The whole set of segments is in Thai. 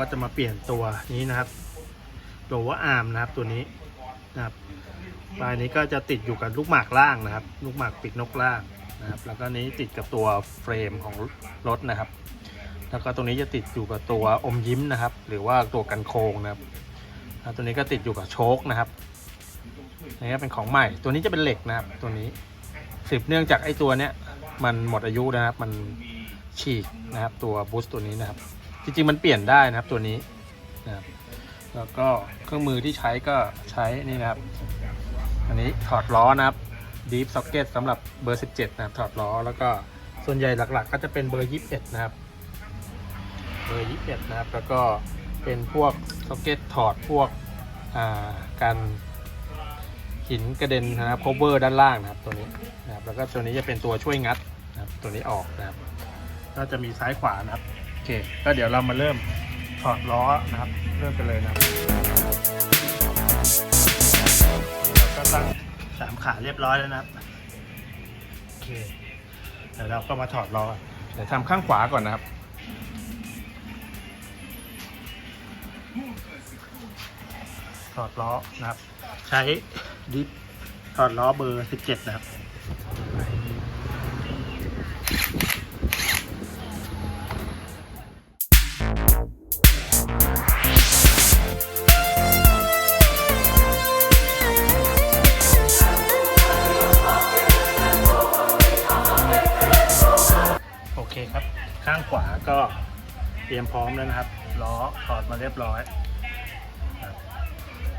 ก็จะมาเปลี่ยนตัวนี้นะครับตัวว่าอาร์มนะครับตัวนี้นะครับปลายนี้ก็จะติดอยู่กับลูกหมากล่างนะครับ ลูกหมากปีกนกล่างนะครับแล้วก็นี้ติดกับตัวเฟรมของรถนะครับ แล้วก็ตรงนี้จะติดอยู่กับตัวอมยิ้มนะครับ หรือว่าตัวกันโค้งนะครับตัวนี้ก็ติดอยู่กับโชคนะครับนี่เป็นของใหม่ ตัวนี้จะเป็นเหล็กนะครับ ตัวนี้สืบเนื่องจากไอ้ตัวเนี้ยมันหมดอายุนะครับ มันฉีกนะครับ ตัวบูสต์ตัวนี้นะครับ จริงๆมันเปลี่ยนได้นะครับตัวนี้นะครับแล้วก็เครื่องมือที่ใช้ก็ใช้นี่นะครับ อันนี้ถอดล้อนะครับ deep socket สำหรับเบอร์ 17 นะครับ ถอดล้อแล้วก็ส่วนใหญ่หลักๆ ก็จะเป็นเบอร์ 21 นะครับ เบอร์ 21 นะครับ แล้วก็เป็นพวกซ็อกเก็ตถอดพวกอ่าการหินกระเด็นนะครับ cover ด้านล่างนะครับ ตัวนี้นะครับ แล้วก็ตัวนี้จะเป็นตัวช่วยงัดนะครับ ตัวนี้ออกนะครับ ก็จะมีซ้ายขวานะครับ ก็เดี๋ยวเรามาเริ่มถอดล้อนะครับ เริ่มกันเลยนะครับเราก็ตั้งสามขาเรียบร้อยแล้วนะครับโอเคเดี๋ยวเราก็มาถอดล้อเดี๋ยวทำข้างขวาก่อนนะครับถอดล้อนะครับ ใช้ดิฟถอดล้อเบอร์ 17 นะครับ ตรียมพร้อมแล้วนะครับล้อถอดมาเรียบร้อย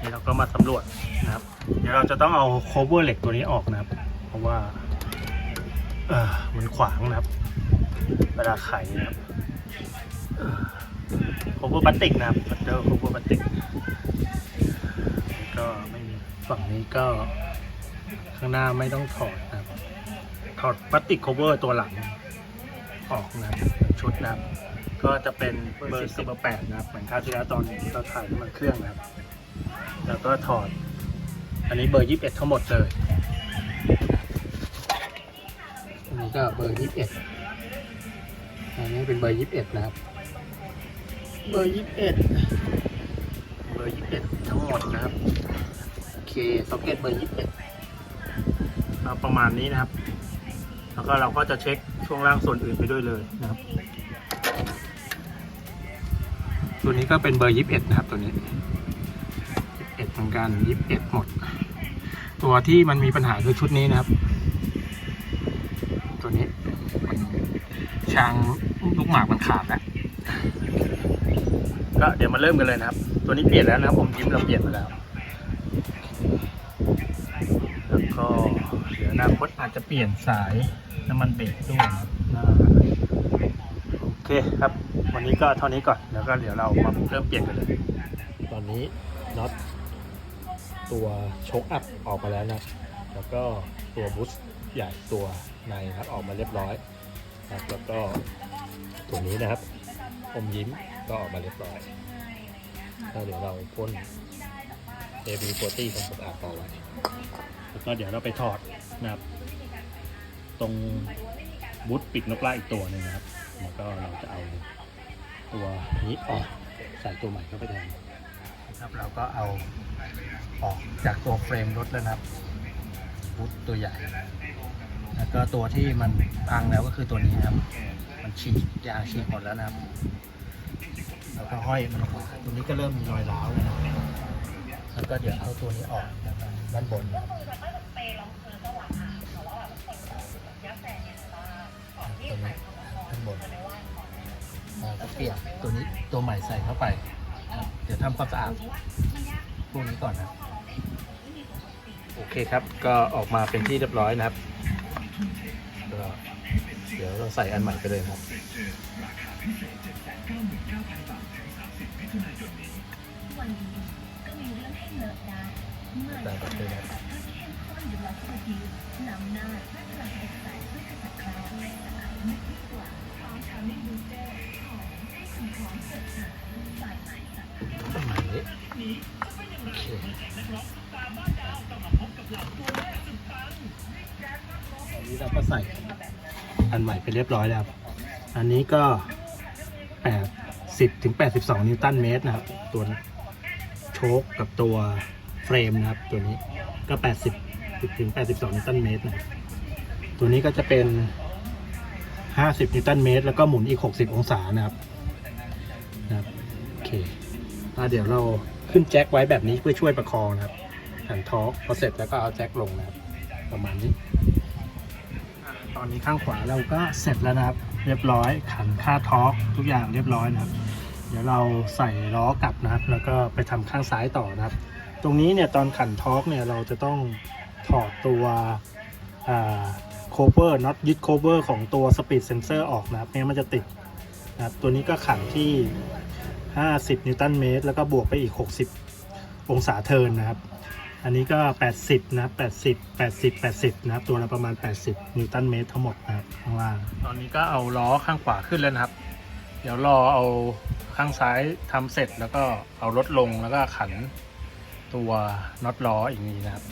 นี่เราก็มาสำรวจนะครับ เดี๋ยวเราจะต้องเอาโคเวอร์เหล็กตัวนี้ออกนะครับ เพราะว่าเออมันขวางนะครับเวลาไขนะครับโคเวอร์พลาสติกนะครับเตอร์โคเวอร์พลาสติกก็ไม่มีฝั่งนี้ก็ข้างหน้าไม่ต้องถอดนะครับถอดพลาสติกโคเวอร์ตัวหลังออกนะครับชุดนะครับ ก็จะเป็นเบอร์สิบเบอร์แปดนะครับ เหมือนคราวที่แล้วตอนเราถ่ายน้ำมันเครื่องนะครับ แล้วก็ถอด อันนี้เบอร์ยี่สิบเอ็ดทั้งหมดเลยอันนี้ก็เบอร์ยี่สิบเอ็ดอันนี้เป็นเบอร์ยี่สิบเอ็ดนะครับ เบอร์ยี่สิบเอ็ดเบอร์ยี่สิบเอ็ดทั้งหมดนะครับ โอเค ซ็อกเก็ตเบอร์ยี่สิบเอ็ดประมาณนี้นะครับ แล้วก็เราก็จะเช็คช่วงล่างส่วนอื่นไปด้วยเลยนะครับ ตัวนี้ก็เป็นเบอร์ยี่สิบเอ็ดนะครับตัวนี้ยี่สิบเอ็ดเหมือนกันยี่สิบเอ็ดหมด ตัวที่มันมีปัญหาคือชุดนี้นะครับ ตัวนี้มันชางลูกหมากมันขาดแล้วก็เดี๋ยวมาเริ่มกันเลยนะครับ ตัวนี้เปลี่ยนแล้วนะครับ ผมยิ้มเราเปลี่ยนมาแล้ว แล้วก็เดี๋ยวอนาคตอาจจะเปลี่ยนสาย น้ำมันเบรกด้วยนะโอเคครับ วันนี้ก็เท่านี้ก่อนแล้วก็เดี๋ยวเรามาเริ่มเปลี่ยนกันเลย ตอนนี้น็อตตัวโชคอัพออกมาแล้วนะ แล้วก็ตัวบูสต์ใหญ่ตัวในครับออกมาเรียบร้อยนะครับแล้วก็ตัวนี้นะครับ อมยิ้มก็ออกมาเรียบร้อยแล้วเดี๋ยวเราพ่น AB40 ทำความสะอาดต่อไว้แล้วก็เดี๋ยวเราไปถอดนะครับ ตรงบูทปิดนกล่าอีกตัวหนึงนะครับ แล้วก็เราจะเอาตัวนี้ออกใส่ตัวใหม่เข้าไปแทนนะครับเราก็เอาออกจากตัวเฟรมรถแล้วนะครับบูทตัวใหญ่ แล้วก็ตัวที่มันพังแล้วก็คือตัวนี้ครับ มันฉีกยางฉีกหมดแล้วนะครับแล้วก็ห้อยมันออกมาตัวนี้ก็เริ่มมีรอยร้าวแล้วนะแล้วก็เดี๋ยวเอาตัวนี้ออกนะครับด้านบน ตัวนี้ด้านบนอ่าก็เปลี่ยนตัวนี้ตัวใหม่ใส่เข้าไปนะครับเดี๋ยวทำความสะอาดพวกนี้ก่อนนะ โอเคครับ ก็ออกมาเป็นที่เรียบร้อยนะครับก็เดี๋ยวเราใส่อันใหม่ไปเลยครับใส่ไปเลยนะครับ ประมาณนี้โอเคอันนี้เราก็ใส่อันใหม่ไปเรียบร้อยแล้ว อันนี้ก็แปด80ถึง82นิวตันเมตรนะครับ ตัวโชคกับตัวเฟรมนะครับ ตัวนี้ก็80ถึง82นิวตันเมตรนะตัวนี้ก็จะเป็น 50 นิวตันเมตร แล้วก็หมุนอีก 60 องศานะครับนะครับโอเคเดี๋ยวเราขึ้นแจ็คไว้แบบนี้เพื่อช่วยประคองนะครับหันทอกพอเสร็จแล้วก็เอาแจ็คลงนะครับ ประมาณนี้ ตอนนี้ข้างขวาเราก็เสร็จแล้วนะครับ เรียบร้อยขันค่าทอกทุกอย่างเรียบร้อยนะครับ เดี๋ยวเราใส่ล้อกลับนะครับ แล้วก็ไปทำข้างซ้ายต่อนะครับ ตรงนี้เนี่ยตอนขันทอกเนี่ยเราจะต้องถอดตัวอ่า โคเวอร์น็อตยึดโคเวอร์ของตัวสปีดเซนเซอร์ออกนะครับไม่งั้นมันจะติดนะครับตัวนี้ก็ขันที่ 50 นิวตันเมตร แล้วก็บวกไปอีก 60 องศาเทิร์นนะครับ อันนี้ก็ 80 นะครับ80 80 80 นะครับ ตัวละประมาณ 80 นิวตันเมตรทั้งหมดนะครับข้างล่าง ตอนนี้ก็เอาล้อข้างขวาขึ้นแล้วนะครับ เดี๋ยวรอเอาข้างซ้ายทำเสร็จแล้วก็เอารถลงแล้วก็ขันตัวน็อตล้ออีกนี้นะครับ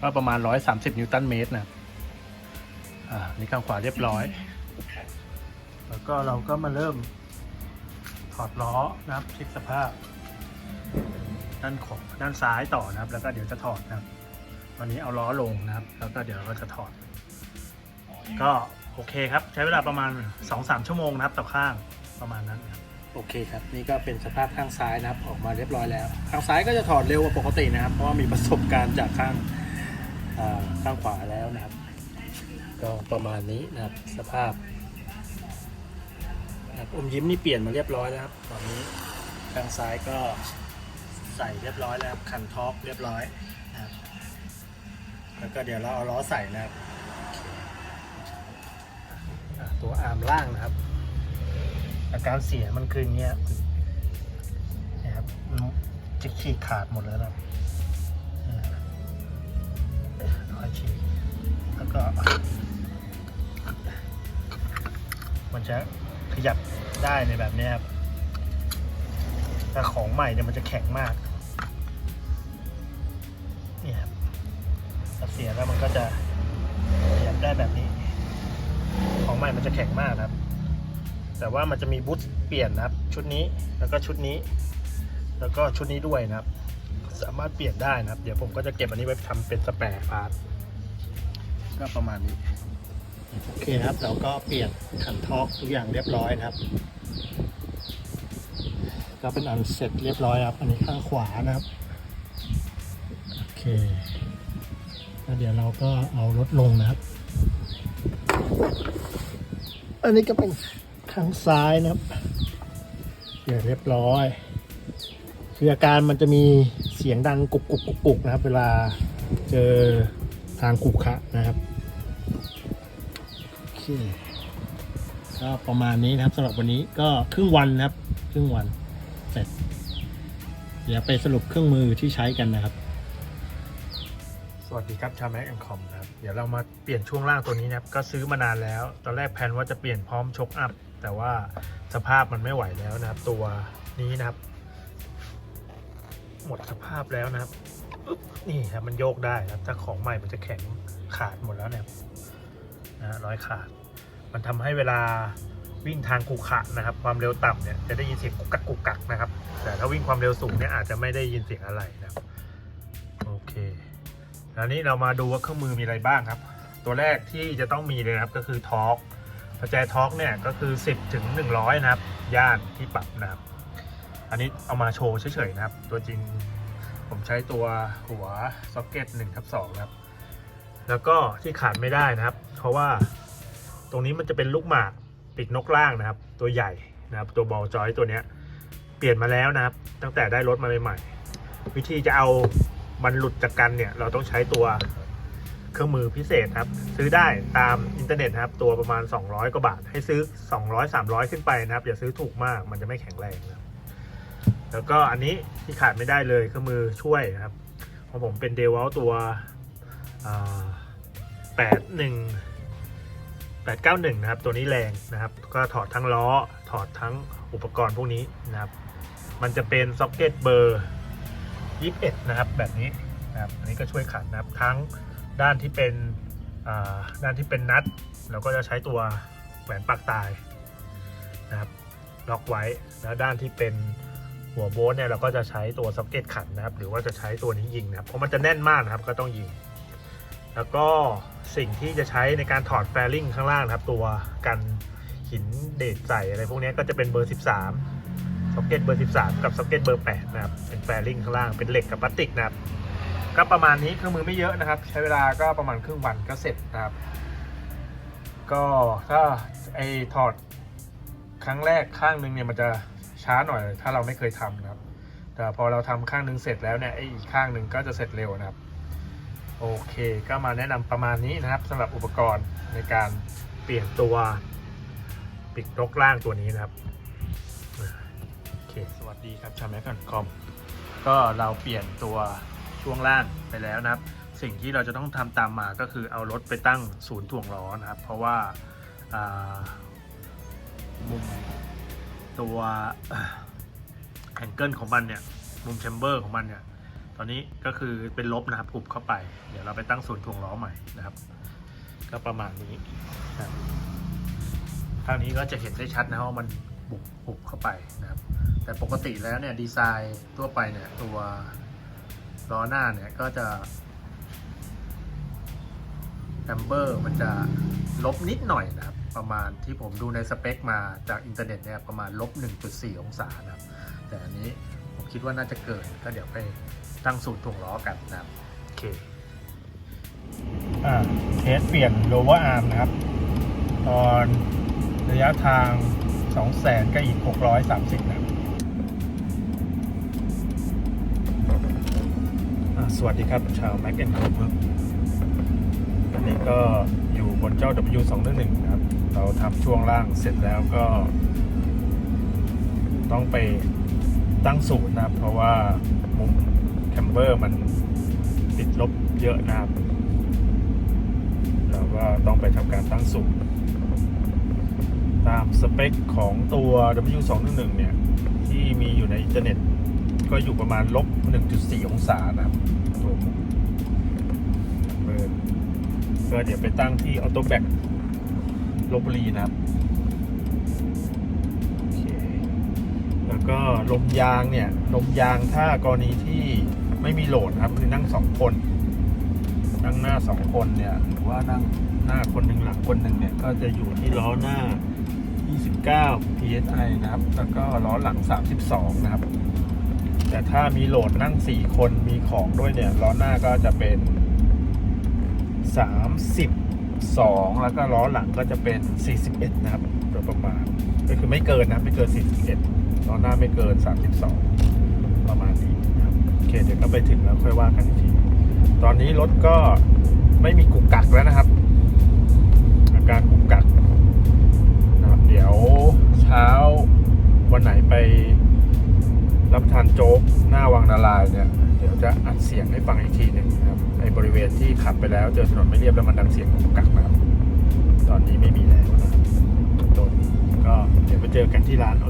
ก็ประมาณ 130 นิวตันเมตรนะครับ อ่านี่ข้างขวาเรียบร้อย แล้วก็เราก็มาเริ่มถอดล้อนะครับเช็คสภาพ ด้านของด้านซ้ายต่อนะครับ แล้วก็เดี๋ยวจะถอดนะครับ วันนี้เอาล้อลงนะครับ แล้วก็เดี๋ยวเราก็จะถอด ก็โอเคครับ ใช้เวลาประมาณ 2-3 ชั่วโมงนะครับต่อข้างประมาณนั้นครับโอเคครับ นี่ก็เป็นสภาพข้างซ้ายนะครับ ออกมาเรียบร้อยแล้ว ข้างซ้ายก็จะถอดเร็วกว่าปกตินะครับ เพราะว่ามีประสบการณ์จากข้างอ่าข้างขวาแล้วนะครับ ก็ประมาณนี้นะครับสภาพอมยิ้มนี่เปลี่ยนมาเรียบร้อยแล้วครับตอนนี้ข้างซ้ายก็ใส่เรียบร้อยแล้วคันท็อปเรียบร้อยนะครับแล้วก็เดี๋ยวเราเอาล้อใส่นะครับตัวอาร์มล่างนะครับ อาการเสียมันคืออย่างเงี้ยนะครับจะขีดขาดหมดแล้วนะครับค่อยฉีกแล้วก็ มันจะขยับได้ในแบบนี้ครับแต่ของใหม่เนี่ยมันจะแข็งมากนี่ครับถ้าเสียแล้วมันก็จะขยับได้แบบนี้ ของใหม่มันจะแข็งมากครับ แต่ว่ามันจะมีบูทเปลี่ยนนะครับ ชุดนี้แล้วก็ชุดนี้ แล้วก็ชุดนี้ด้วยนะครับ สามารถเปลี่ยนได้นะครับ เดี๋ยวผมก็จะเก็บอันนี้ไว้ทำเป็นสแปร์พาร์ทก็ประมาณนี้ โอเคครับ เราก็เปลี่ยนขันทอกทุกอย่างเรียบร้อยนะครับ ก็เป็นอันเสร็จเรียบร้อยครับ อันนี้ข้างขวานะครับ โอเคแล้วเดี๋ยวเราก็เอารถลงนะครับ อันนี้ก็เป็นข้างซ้ายนะครับเดี๋ยวเรียบร้อยคืออาการมันจะมีเสียงดังกุกกุกกุกกุกนะครับ เวลาเจอทางขรุขระนะครับ ก็ประมาณนี้นะครับสำหรับวันนี้ก็ครึ่งวันนะครับ ครึ่งวันเสร็จ เดี๋ยวไปสรุปเครื่องมือที่ใช้กันนะครับ สวัสดีครับชาแม็กแอนคอมนะครับเดี๋ยวเรามาเปลี่ยนช่วงล่างตัวนี้นะครับ ก็ซื้อมานานแล้ว ตอนแรกแพนว่าจะเปลี่ยนพร้อมชกอัพ แต่ว่าสภาพมันไม่ไหวแล้วนะครับ ตัวนี้นะครับ หมดสภาพแล้วนะครับนี่ครับมันโยกได้นะครับถ้าของใหม่มันจะแข็งขาดหมดแล้วเนี่ยนะร้อยขาด มันทำให้เวลาวิ่งทางขรุขระนะครับ ความเร็วต่ำเนี่ยจะได้ยินเสียงกุกกักกุกกักนะครับ แต่ถ้าวิ่งความเร็วสูงเนี่ยอาจจะไม่ได้ยินเสียงอะไรนะครับโอเคแล้วนี้เรามาดูว่าเครื่องมือมีอะไรบ้างครับ ตัวแรกที่จะต้องมีเลยนะครับก็คือทอร์กกระจายทอร์กเนี่ยก็คือ 10ถึง100 นะครับ ย่านที่ปรับนะครับ อันนี้เอามาโชว์เฉยๆนะครับ ตัวจริงผมใช้ตัวหัวซ็อกเก็ต1ทับ2นะครับ แล้วก็ที่ขาดไม่ได้นะครับ เพราะว่า ตรงนี้มันจะเป็นลูกหมากปีกนกล่างนะครับ ตัวใหญ่นะครับ ตัวบอลจอยตัวเนี้ยเปลี่ยนมาแล้วนะครับ ตั้งแต่ได้รถมาใหม่ๆ วิธีจะเอามันหลุดจากกันเนี่ย เราต้องใช้ตัวเครื่องมือพิเศษครับ ซื้อได้ตามอินเทอร์เน็ตครับ ตัวประมาณ 200 กว่าบาท ให้ซื้อ 200 300 ขึ้นไปนะครับ อย่าซื้อถูกมากมันจะไม่แข็งแรงนะแล้วก็อันนี้ที่ขาดไม่ได้เลยเครื่องมือช่วยนะครับของผมเป็นเดวลตัวแปดหนึ่ง แปดเก้าหนึ่งนะครับ ตัวนี้แรงนะครับ ก็ถอดทั้งล้อ ถอดทั้งอุปกรณ์พวกนี้นะครับ มันจะเป็นซ็อกเก็ตเบอร์ 21 นะครับ แบบนี้นะครับอันนี้ก็ช่วยขัดนะครับ ทั้งด้านที่เป็นอ่าด้านที่เป็นนัด เราก็จะใช้ตัวแหวนปากตายนะครับ ล็อกไว้ แล้วด้านที่เป็นหัวโบสเนี่ยเราก็จะใช้ตัวซ็อกเก็ตขันนะครับ หรือว่าจะใช้ตัวนี้ยิงนะครับ เพราะมันจะแน่นมากนะครับ ก็ต้องยิง แล้วก็สิ่งที่จะใช้ในการถอดแฟลิงข้างล่างนะครับ ตัวกันหินเดชใส่อะไรพวกนี้ก็จะเป็นเบอร์ 13ซ็อกเก็ตเบอร์ 13 กับซ็อกเก็ตเบอร์ 8 นะครับ เป็นแฟลิงข้างล่างเป็นเหล็กกับพลาสติกนะครับ ก็ประมาณนี้เครื่องมือไม่เยอะนะครับ ใช้เวลาก็ประมาณครึ่งวันก็เสร็จนะครับ ก็ถ้าไอถอดครั้งแรกข้างหนึงเนี่ยมันจะช้าหน่อยถ้าเราไม่เคยทำนะครับ แต่พอเราทำข้างหนึงเสร็จแล้วเนี่ยไออีกข้างหนึ่งก็จะเสร็จเร็วนะครับ โอเค ก็มาแนะนำประมาณนี้นะครับสำหรับอุปกรณ์ในการเปลี่ยนตัวปิกนกล่างตัวนี้นะครับโอเคสวัสดีครับชาแมกกันคอมก็เราเปลี่ยนตัวช่วงล่างไปแล้วนะครับ สิ่งที่เราจะต้องทำตามมาก็คือเอารถไปตั้งศูนย์ถ่วงล้อนะครับ เพราะว่าอ่ามุมตัวแองเกิลของมันเนี่ยมุมแชมเบอร์ของมันเนี่ย ตอนนี้ก็คือเป็นลบนะครับหุบเข้าไป เดี๋ยวเราไปตั้งศูนย์ถ่วงล้อใหม่นะครับ ก็ประมาณนี้นะครับคราวนี้ก็จะเห็นได้ชัดนะว่ามันบุบหุบเข้าไปนะครับ แต่ปกติแล้วเนี่ยดีไซน์ทั่วไปเนี่ยตัวล้อหน้าเนี่ยก็จะแอมเบอร์มันจะลบนิดหน่อยนะครับ ประมาณที่ผมดูในสเปคมาจากอินเทอร์เน็ตเนี่ยประมาณลบ 1.4 องศานะครับ แต่อันนี้ผมคิดว่าน่าจะเกินก็เดี๋ยวไป ตั้งสูตรถ่วงล้อกันนะครับโอเคอ่าเทสเปลี่ยนโลเวอร์อาร์มนะครับ ตอนระยะทาง 200,000ก็อีก 630นะครับสวัสดีครับชาวแม็กแอนด์ครับอันนี้ก็อยู่บนเจ้า W211 นะครับ เราทำช่วงล่างเสร็จแล้วก็ ต้องไปตั้งศูนย์นะครับ เพราะว่ามุม มเบอร์มันติดลบเยอะนะครับเราก็ต้องไปทำการตั้งศูนย์ตามสเปคของตัว W211 เนี่ย ที่มีอยู่ในอินเทอร์เน็ต ก็อยู่ประมาณลบ 1.4 องศานะครับตัวมุมเบอร์ก็เดี๋ยวไปตั้งที่ออโต้แบ็กลบบุรีนะครับแล้วก็ลมยางเนี่ย ลมยางถ้ากรณีที่ ไม่มีโหลดครับ คือนั่งสองคน นั่งหน้าสองคนเนี่ย หรือว่านั่งหน้าคนหนึ่งหลังคนหนึ่งเนี่ย ก็จะอยู่ที่ล้อหน้า 29 psi นะครับ แล้วก็ล้อหลัง 32 นะครับ แต่ถ้ามีโหลดนั่ง 4 คนมีของด้วยเนี่ย ล้อหน้าก็จะเป็น 32 แล้วก็ล้อหลังก็จะเป็น 41 นะครับโดยประมาณ ก็คือไม่เกินนะ ไม่เกิน 41ล้อหน้าไม่เกิน 32 ประมาณนี้ เคเดี๋ยวก็ไปถึงแล้วค่อยว่ากันอีกที ตอนนี้รถก็ไม่มีกุกกักแล้วนะครับ อาการกุกกักนะครับเดี๋ยวเช้าวันไหนไปรับทานโจ๊กหน้าวังนาลายเนี่ย เดี๋ยวจะอัดเสียงให้ฟังอีกทีหนึ่งครับในบริเวณที่ขับไปแล้วเจอถนนไม่เรียบแล้วมันดังเสียงกุกกักนะครับตอนนี้ไม่มีแล้วนะครับต้นก็เดี๋ยวไปเจอกันที่ร้านออโ